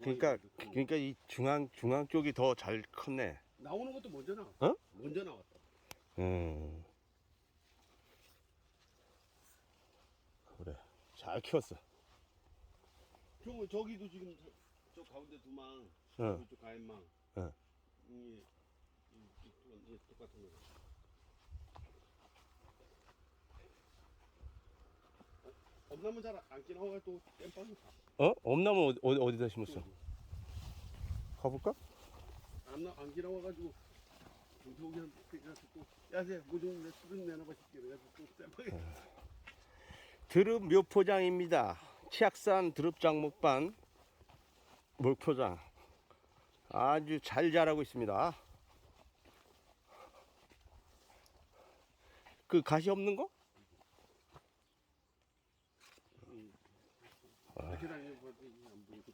그러니까 그러니까 이 중앙 중앙 쪽이 더 잘 컸네. 나오는 것도 먼저 나왔다. 어? 먼저 나왔다. 음. 그래. 잘 키웠어. 저 저기도 지금 저, 저 가운데 두 망, 응. 이쪽 가인망. 응. 이, 이, 이, 이, 똑같은 거. 어, 엄나무 잘안 끼나 와 또 땜빵이 다. 어? 엄나무 어디, 어디- 어디다 심었어? 가볼까? 안, 나- 안 끼나와가지고 저기 그래서 또 야세 뭐좀 내 수준 내놔봐 싶게 그래서 또 땜빵이. 드릅 묘포장입니다. 치악산 드릅 장목반 목포장 아주 잘 자라고 있습니다. 그 가시 없는 거? Вчера не было, не было.